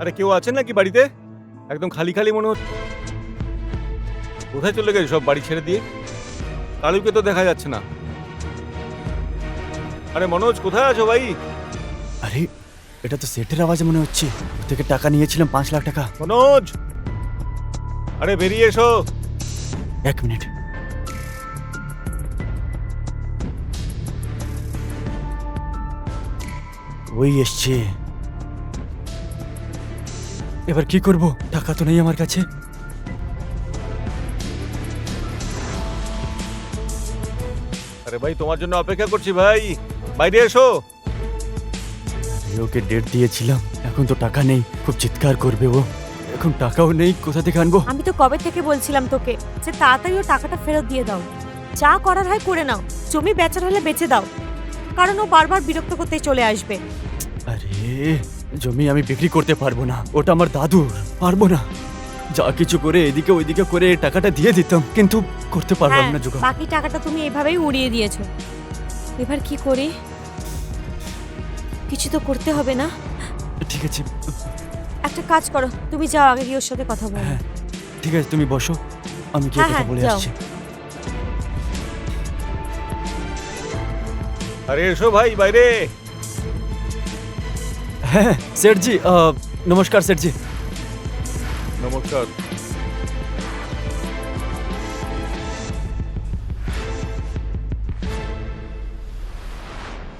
আরে কেউ আছেন নাকি বাড়িতে? একদম খালি খালি মনে হচ্ছে। কোথায় চলে গেছে সব বাড়ি ছেড়ে দিয়ে? কালুকে তো দেখা যাচ্ছে না। আরে মনোজ কোথায় আছো ভাই? আরে এটা তো সেটের আওয়াজ মনে হচ্ছে। ওর থেকে টাকা নিয়েছিলাম পাঁচ লাখ টাকা। মনোজ! আরে বেরিয়ে এসো। এক মিনিট। ওই এসছে। এবার কি করব? টাকা তো নেই আমার কাছে। আরে ভাই তোমার জন্য অপেক্ষা করছি ভাই। বাইরে এসো। ওকে ডেট দিয়েছিলাম এখন তো টাকা নেই খুব চিৎকার করবে ও। এখন টাকাও নেই কোথা থেকে আনব? আমি তো কবে থেকে বলছিলাম তোকে যে তাড়াতাড়ি ও টাকাটা ফেরত দিয়ে দাও। যা করার হয় করে নাও জমি বেচার হলে বেচে দাও। কারণ ও বারবার বিরক্ত করতে চলে আসবে। আরে জমি আমি বিক্রি করতে পারব না। ওটা আমার দাদুর। পারব না। যা কিছু করে এদিকে ওইদিকে করে টাকাটা দিয়ে দিতাম কিন্তু করতে পারলাম হ্যাঁ না জোগাড়। বাকি টাকাটা তুমি এভাবেই উড়িয়ে দিয়েছ। এবার কি করি? কিছু তো করতে হবে না? ঠিক আছে। একটা কাজ করো তুমি যাও আগে গিয়ে ওর সাথে কথা বলো। হ্যাঁ ঠিক আছে তুমি বসো। আমি গিয়ে হ্যাঁ, কথা হ্যাঁ, বলে যাও। আসছি। আরে এসো ভাই বাইরে। হ্যাঁ আহ, নমস্কার সেঠজি নমস্কার।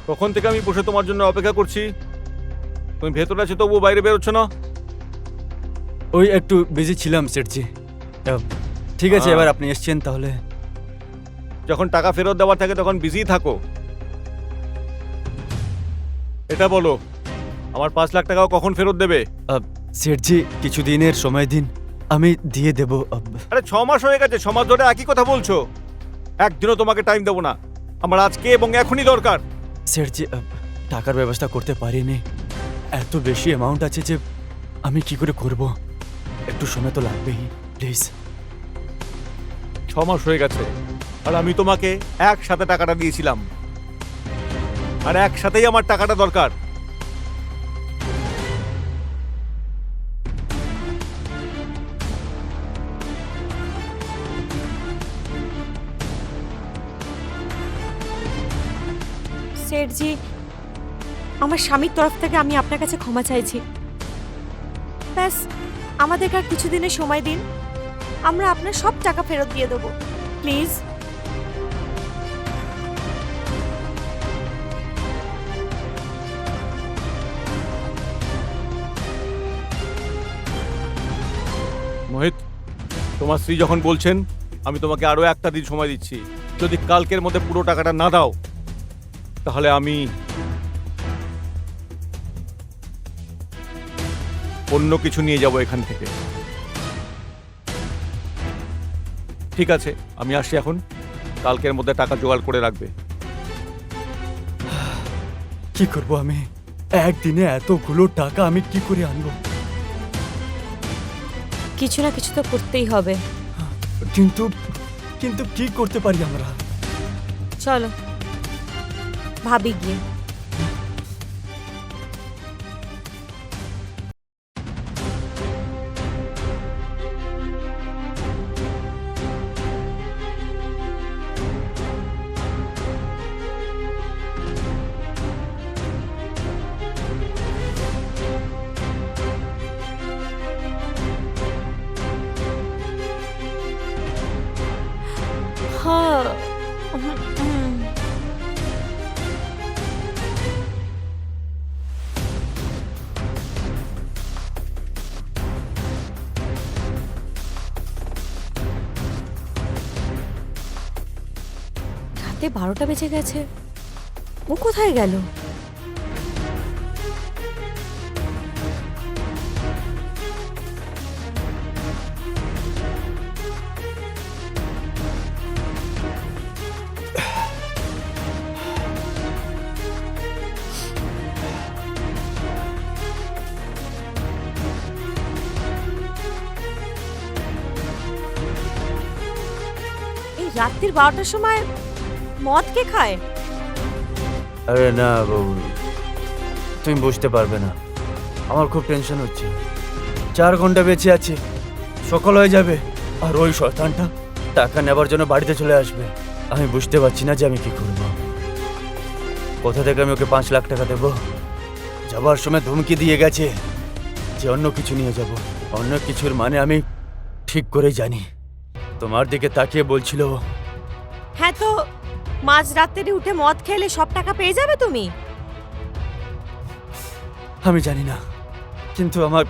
কখন থেকে আমি বসে তোমার জন্য অপেক্ষা করছি? তুমি ভেতরে আছো তবুও বাইরে বেরোচ্ছ না? ওই একটু বিজি ছিলাম আহ, ঠিক আছে এবার আপনি এসছেন তাহলে। যখন টাকা ফেরত দেওয়ার থাকে তখন বিজি থাকো। এটা বলো আমার পাঁচ লাখ টাকাও কখন ফেরত দেবে? সেঠজি কিছু দিনের সময় দিন। আমি দিয়ে দেব আরে ছ মাস হয়ে গেছে ছ মাস ধরে একই কথা বলছো। একদিনও তোমাকে টাইম দেবো না। আমার আজকে এবং এখনই দরকার। সেঠজি আহ, টাকার ব্যবস্থা করতে পারিনি। এত বেশি অ্যামাউন্ট আছে যে আমি কি করে করব? একটু সময় তো লাগবেই প্লিজ ছ মাস হয়ে গেছে আর আমি তোমাকে একসাথে টাকাটা দিয়েছিলাম। আর একসাথেই আমার টাকাটা দরকার। সেঠজি আমার স্বামীর তরফ থেকে আমি আপনার কাছে ক্ষমা চাইছি। ব্যাস, আমাদেরকে আর কিছুদিনের সময় দিন। আমরা আপনার সব টাকা ফেরত দিয়ে দেবো। প্লিজ। মোহিত, তোমার স্ত্রী যখন বলছেন, আমি তোমাকে আরও একটা দিন সময় দিচ্ছি। যদি কালকের মধ্যে পুরো টাকাটা না দাও তাহলে আমি অন্য কিছু নিয়ে যাব এখান থেকে। ঠিক আছে আমি আসি এখন। কালকের মধ্যে টাকা জোগাড় করে রাখবে। কি করব আমি? একদিনে এতগুলো টাকা আমি কি করে আনব? কিছু না কিছু তো করতেই হবে। কিন্তু কিন্তু কি করতে পারি আমরা? চলো। ভাবি গিয়ে বারোটা বেজে গেছে। ও কোথায় গেল? রাত্রির বারোটার সময় মদ কে খায়? আরে না বাবু। তুমি বুঝতে পারবে না। আমার খুব টেনশন হচ্ছে। চার ঘণ্টা বেঁচে আছে। সকাল হয়ে যাবে। আর ওই শয়তানটা টাকা নেবার জন্য বাড়িতে চলে আসবে। আমি বুঝতে পারছি না যে আমি কি করব। কোথা থেকে আমি ওকে পাঁচ লাখ টাকা দেব? যাবার সময় ধমকি দিয়ে গেছে যে অন্য কিছু নিয়ে যাব। অন্য কিছুর মানে আমি ঠিক করে জানি। তোমার দিকে তাকিয়ে বলছিল হ্যাঁ তো মাঝ রাত্রে উঠে মদ খেলে সব টাকা পেয়ে যাবে তুমি? আমি জানি না কিন্তু আমার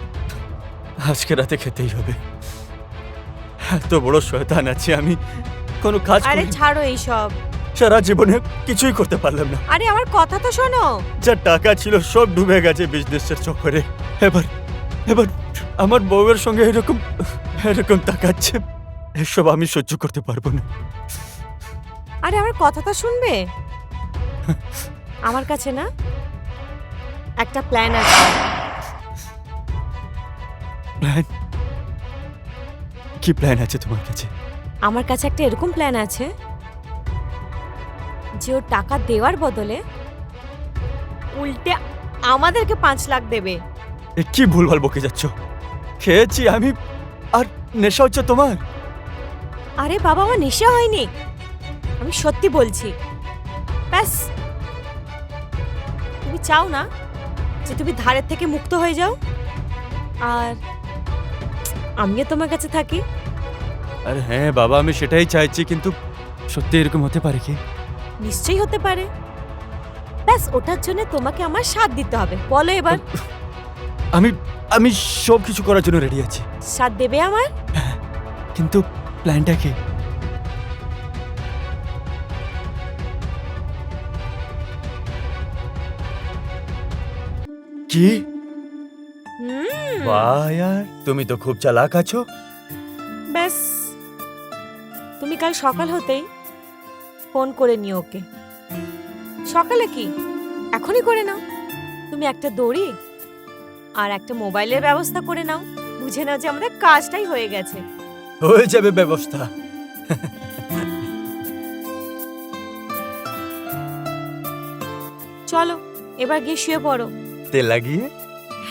আজকে রাতে খেতেই হবে। এত বড় শয়তান আছে আমি কোনো কাজ আরে ছাড়ো এই সব সারা জীবনে কিছুই করতে পারলাম না। আরে আমার কথা তো শোনো। যা টাকা ছিল সব ডুবে গেছে বিজনেসের চক্করে। এবার এবার আমার বউয়ের সঙ্গে এরকম এরকম তাকাচ্ছে এসব আমি সহ্য করতে পারব না। আরে আমার কথা তো শুনবে? আমার কাছে না? একটা প্ল্যান আছে। প্ল্যান কি প্ল্যান আছে তোমার কাছে? আমার কাছে একটা এরকম প্ল্যান আছে যে ও টাকা দেওয়ার বদলে উল্টে আমাদেরকে পাঁচ লাখ দেবে। এ কি ভুলভাল বকে যাচ্ছ? খেয়েছি আমি আর নেশা হচ্ছে তোমার। আরে বাবা আমার নেশা হয়নি। আমি সত্যি বলছি। ব্যাস। তুমি চাও না যে তুমি ধারের থেকে মুক্ত হয়ে যাও? আর আমিও তোমার কাছে থাকি। আর হ্যাঁ বাবা আমি সেটাই চাইছি কিন্তু সত্যি এরকম হতে পারে কি? নিশ্চয়ই হতে পারে। ব্যাস ওটার জন্য তোমাকে আমার সাথ দিতে হবে। বলো এবার। আমি আমি সব কিছু করার জন্য রেডি আছি। সাথ দেবে আমার? কিন্তু প্ল্যানটা কি? কি? বাহ তুমি তো খুব চালাক আছো। ব্যাস। তুমি কাল সকাল হতেই ফোন করে নিও ওকে। সকালে কি? এখনই করে নাও। তুমি একটা দড়ি আর একটা মোবাইলের ব্যবস্থা করে নাও। বুঝে নাও যে আমাদের কাজটাই হয়ে গেছে। হয়ে যাবে ব্যবস্থা। চলো এবার গিয়ে শুয়ে পড়ো। তেল লাগিয়ে?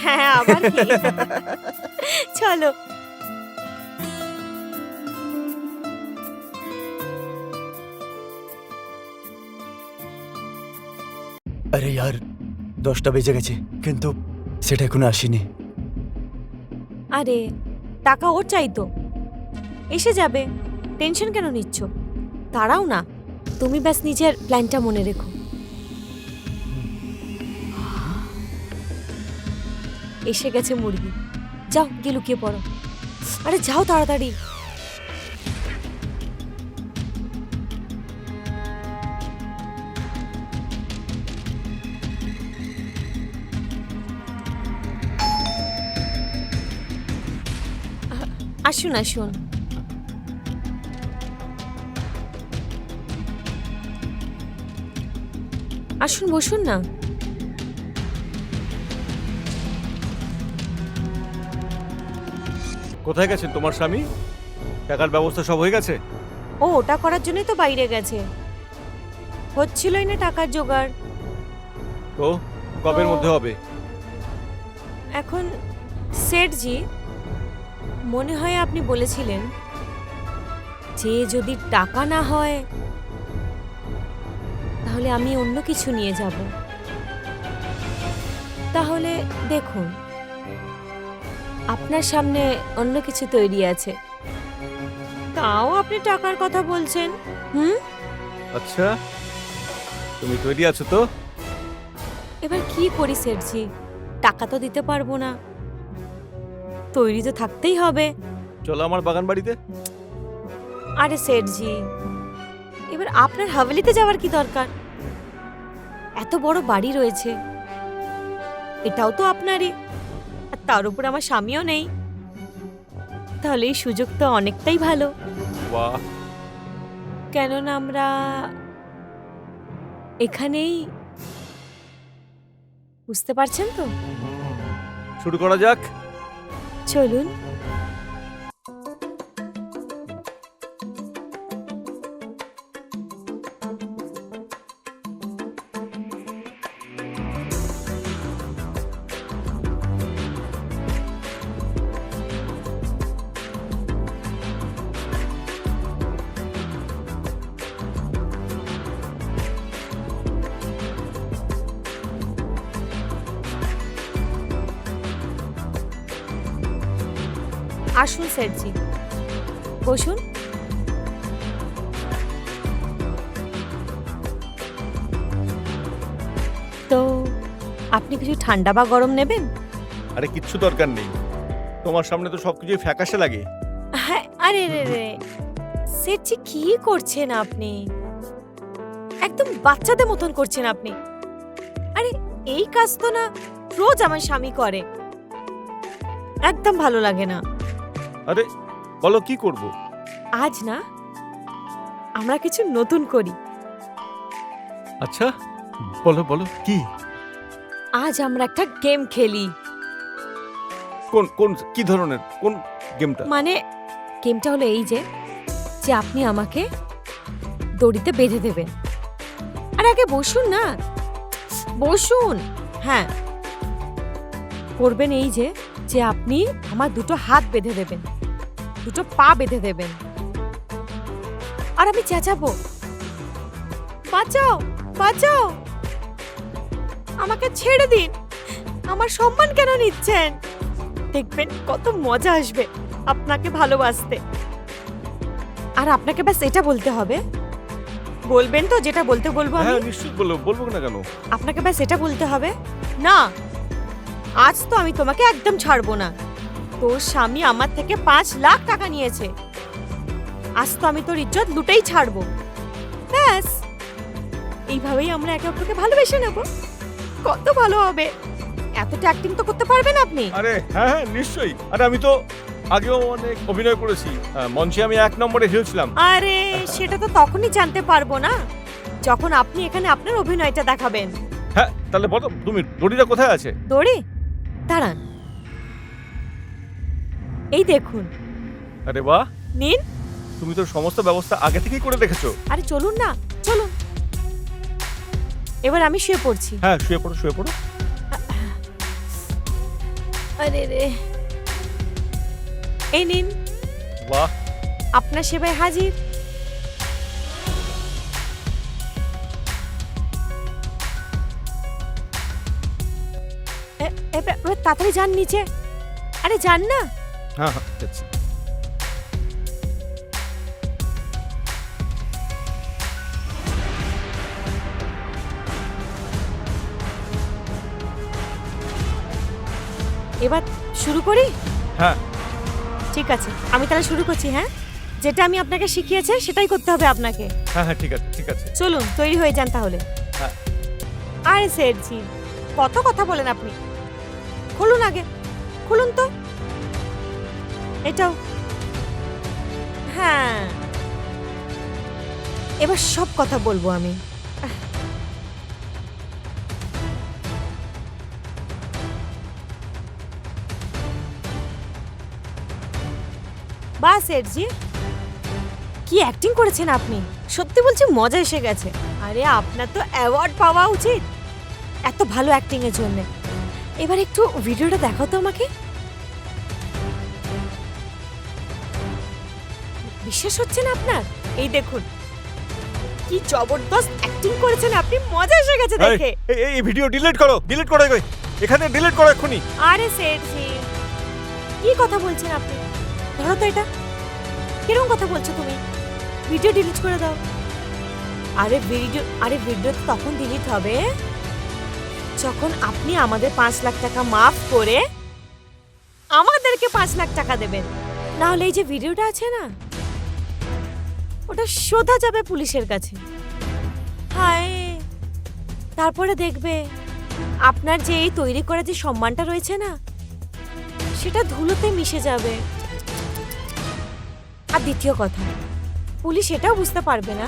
হ্যাঁ আবার কি? চলো। আরে यार দশটা বেজে গেছে কিন্তু সেটা এখনও আসেনি। আরে টাকা ওর চাই তো। এসে যাবে। টেনশন কেন নিচ্ছ? তারাও না। তুমি ব্যাস নিজের প্ল্যানটা মনে রেখো। এসে গেছে মুরগি। যাও, গিয়ে লুকিয়ে পড়ো। আরে যাও তাড়াতাড়ি। আসুন আসুন। আসুন, বসুন না। কোথায় গেছেন তোমার স্বামী? টাকার ব্যবস্থা সব হয়ে গেছে? ও ওটা করার জন্যই তো বাইরে গেছে। হচ্ছিলই না টাকার জোগাড়। তো কবের মধ্যে হবে? এখন সেটজি মনে হয় আপনি বলেছিলেন যে যদি টাকা না হয় তাহলে আমি অন্য কিছু নিয়ে যাব। তাহলে দেখুন আপনার সামনে অন্য কিছু তৈরি আছে। তাও আপনি টাকার কথা বলছেন? হুম? আচ্ছা তুমি তৈরি আছো তো? এবার কি করি সেটজি টাকা তো দিতে পারব না। তৈরি তো থাকতেই হবে। চলো আমার বাগান বাড়িতে। আরে সেটজি এবার আপনার হাভেলিতে যাওয়ার কি দরকার? এত বড় বাড়ি রয়েছে। এটাও তো আপনারই। তার উপর আমার স্বামীও নেই। তাহলে এই সুযোগ তো অনেকটাই ভালো। বাহ। কেননা আমরা এখানেই বুঝতে পারছেন তো? শুরু করা যাক। চলুন। আসুন সেটজি বসুন। তো আপনি কিছু ঠান্ডা বা গরম নেবেন? আরে কিচ্ছু দরকার নেই। তোমার সামনে তো সবকিছু ফ্যাকাশে লাগে। হ্যাঁ আরে রে রে। সেটজি কি করছেন আপনি? একদম বাচ্চাদের মতন করছেন আপনি। আরে এই কাজ তো না রোজ আমার স্বামী করে। একদম ভালো লাগে না। আরে বলো কি করব? আজ না আমরা কিছু নতুন করি। আচ্ছা বলো বলো কি? আজ আমরা একটা গেম খেলি। কোন কোন কি ধরনের কোন গেমটা? মানে গেমটা হলো এই যে যে আপনি আমাকে দড়িতে বেঁধে দেবেন। আর আগে বসুন না বসুন। হ্যাঁ করবেন এই যে যে আপনি আমার দুটো হাত বেঁধে দেবেন দুটো পা বেঁধে দেবেন। আর আমি চেঁচাবো। বাঁচাও বাঁচাও। আমাকে ছেড়ে দিন। আমার সম্মান কেন নিচ্ছেন? দেখবেন কত মজা আসবে আপনাকে ভালোবাসতে। আর আপনাকে ব্যাস এটা বলতে হবে। বলবেন তো যেটা বলতে বলব আমি? হ্যাঁ নিশ্চয়ই বলব। বলব না কেন? আপনাকে ব্যাস এটা বলতে হবে? না। আজ তো আমি তোমাকে একদম ছাড়বো না। তোর স্বামী আমার থেকে পাঁচ লাখ টাকা নিয়েছে। আজ তো আমি তোর ইজ্জত লুটেই ছাড়বো। ব্যাস। এইভাবেই আমরা একে অপরকে ভালোবেসে নেব। কত ভালো হবে। এতটা অ্যাক্টিং তো করতে পারবেন আপনি। আরে হ্যাঁ হ্যাঁ নিশ্চয়ই। আরে আমি তো আগেও অনেক অভিনয় করেছি। হ্যাঁ, মঞ্চে আমি এক নম্বরে হিরো ছিলাম আরে সেটা তো তখনই জানতে পারব না। যখন আপনি এখানে আপনার অভিনয়টা দেখাবেন। হ্যাঁ তাহলে বলো তুমি দড়িটা কোথায় আছে? দড়ি? দাঁড়ান। এই দেখুন। আরে বাহ। নিন। তুমি তো সমস্ত ব্যবস্থা আগে থেকেই করে রেখেছো। আরে চলুন না চলুন। এবার আমি শুয়ে পড়ছি। হ্যাঁ শুয়ে পড়ো শুয়ে পড়ো। আরে রে। এই নিন। বাহ। আপনার সেবায় হাজির। তাড়াতাড়ি যান নিচে। আরে যান না। হ্যাঁ হ্যাঁ যাচ্ছি। এবার শুরু করি? হ্যাঁ। ঠিক আছে আমি তাহলে শুরু করছি হ্যাঁ? যেটা আমি আপনাকে শিখিয়েছে সেটাই করতে হবে আপনাকে। হ্যাঁ হ্যাঁ ঠিক আছে ঠিক আছে। চলুন তৈরি হয়ে যান তাহলে। হ্যাঁ। আরে সেটজি কত কথা বলেন আপনি। খুলুন আগে। খুলুন তো। এটাও। হ্যাঁ। এবার সব কথা বলব আমি। বাস সেটজি কি অ্যাক্টিং করেছেন আপনি? সত্যি বলছি, মজা এসে গেছে। আরে, আপনার তো অ্যাওয়ার্ড পাওয়া উচিত। এত ভালো অ্যাক্টিং এর জন্য। এবার একটু ভিডিওটা দেখাও তো আমাকে। বিশ্বাস হচ্ছে না আপনার? এই দেখুন কি জবরদস্ত অ্যাক্টিং করেছেন আপনি মজা এসে গেছে দেখে। এই এই ভিডিও ডিলিট করো ডিলিট করো এগোয়। এখানে ডিলিট করো এক্ষুনি। আরে সেটজি কি কথা বলছেন আপনি? ধরো তো এটা। কীরকম কথা বলছো তুমি? ভিডিও ডিলিট করে দাও। আরে ভিডিও আরে ভিডিও তো তখন ডিলিট হবে। যখন আপনি আমাদের পাঁচ লাখ টাকা মাফ করে আমাদেরকে পাঁচ লাখ টাকা দেবেন না হলে এই যে ভিডিওটা আছে না, ওটা সোজা যাবে পুলিশের কাছে। হায়, তারপরে দেখবে আপনার যে এই তৈরি করা যে সম্মানটা রয়েছে না, সেটা ধুলোতে মিশে যাবে। আর দ্বিতীয় কথা, পুলিশ এটাও বুঝতে পারবে না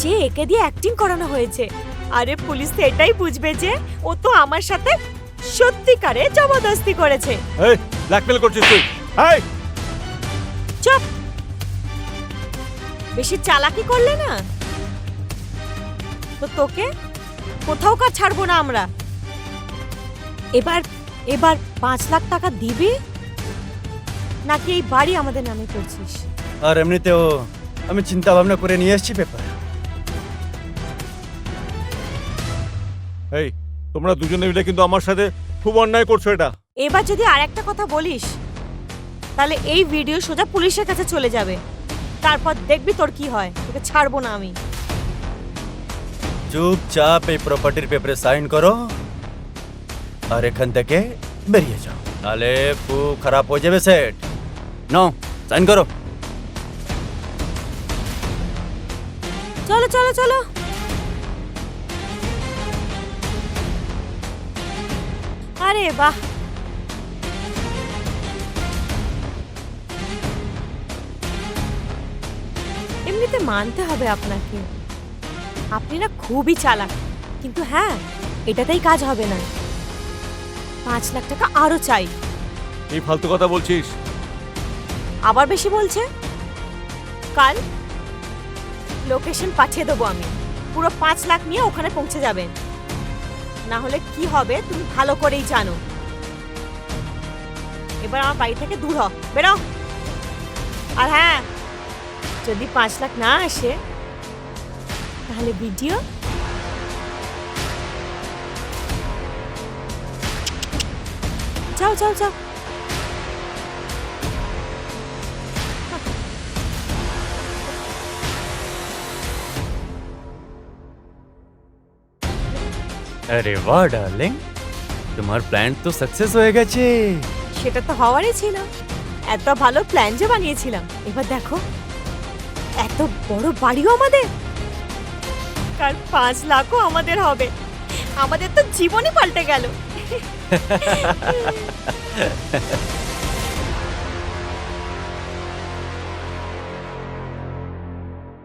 যে একে দিয়ে অ্যাক্টিং করানো হয়েছে। আরে পুলিশ তো এটাই বুঝবে যে ও তো আমার সাথে সত্যিকারে জবরদস্তি করেছে। এই ব্ল্যাকমেল করছিস তুই। এই! চুপ! বেশি চালাকি করলে না? তো তোকে কোথাও কার ছাড়বো না আমরা। এবার এবার পাঁচ লাখ টাকা দিবি? নাকি এই বাড়ি আমাদের নামে করছিস? আর এমনিতেও আমি চিন্তা ভাবনা করে নিয়ে এসেছি পেপার। তোমরা দুজনে মিলে কিন্তু আমার সাথে খুব অন্যায় করছ এটা। এবার যদি আর একটা কথা বলিস তাহলে এই ভিডিও সোজা পুলিশের কাছে চলে যাবে। তারপর দেখবি তোর কি হয় তোকে ছাড়বো না আমি। চুপচাপ এই প্রপার্টির পেপারে সাইন করো আর এখান থেকে বেরিয়ে যাও। তাহলে খুব খারাপ হয়ে যাবে সেট নাও সাইন করো। চলো চলো চলো। আরে বাহ। এমনিতে মানতে হবে আপনাকে। আপনি না খুবই চালাক। কিন্তু হ্যাঁ এটাতেই কাজ হবে না। পাঁচ লাখ টাকা আরও চাই। এই ফালতু কথা বলছিস? আবার বেশি বলছে? কাল লোকেশন পাঠিয়ে দেবো আমি। পুরো পাঁচ লাখ নিয়ে ওখানে পৌঁছে যাবেন। না হলে কি হবে তুমি ভালো করেই জানো। এবার আমার বাড়ি থেকে দূর হ। বেরো। আর হ্যাঁ যদি পাঁচ লাখ না আসে, তাহলে ভিডিও। যাও যাও যাও। আরে বাহ ডার্লিং তোমার প্ল্যান তো সাকসেস হয়ে গেছে। সেটা তো হওয়ারই ছিল। এত ভালো প্ল্যান যে বানিয়েছিলাম। এবার দেখো এত বড় বাড়িও আমাদের। কাল পাঁচ লাখও আমাদের হবে। আমাদের তো জীবনই পাল্টে গেল।